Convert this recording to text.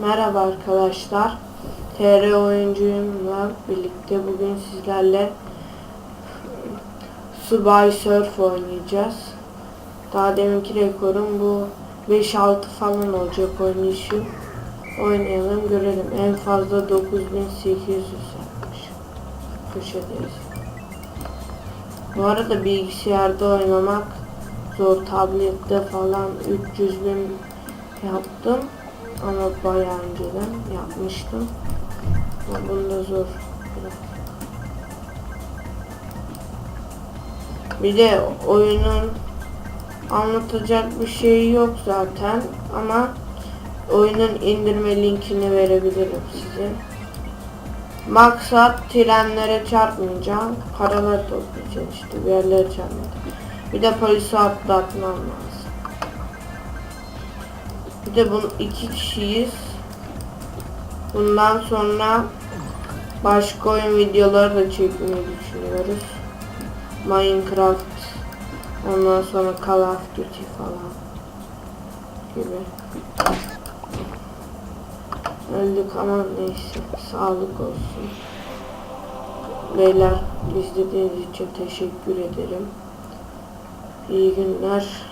Merhaba arkadaşlar. TR oyuncuyumla birlikte bugün sizlerle Subway Surf oynayacağız. Daha deminki rekorum bu 5-6 falan olacak oynayışım. Oynayalım görelim. En fazla 9800 yapmış. Köşedeyiz. Bu arada bilgisayarda oynamak zor. Tablette falan 300 bin yaptım. Ama bayağı önceden yapmıştım. Ama bunda zor biraz. Bir de oyunun anlatacak bir şey yok zaten ama oyunun indirme linkini verebilirim size. Maksat trenlere çarpmayacağım. Paralar toplayacağım işte bir yerlere çarpmayacağım. Bir de polisi atlatmam lazım. Bir de bunu iki kişiyiz. Bundan sonra başka oyun videoları da çekmeyi düşünüyoruz. Minecraft, ondan sonra Call of Duty falan gibi. Öldük ama neyse sağlık olsun. Beyler izlediğiniz için teşekkür ederim. İyi günler.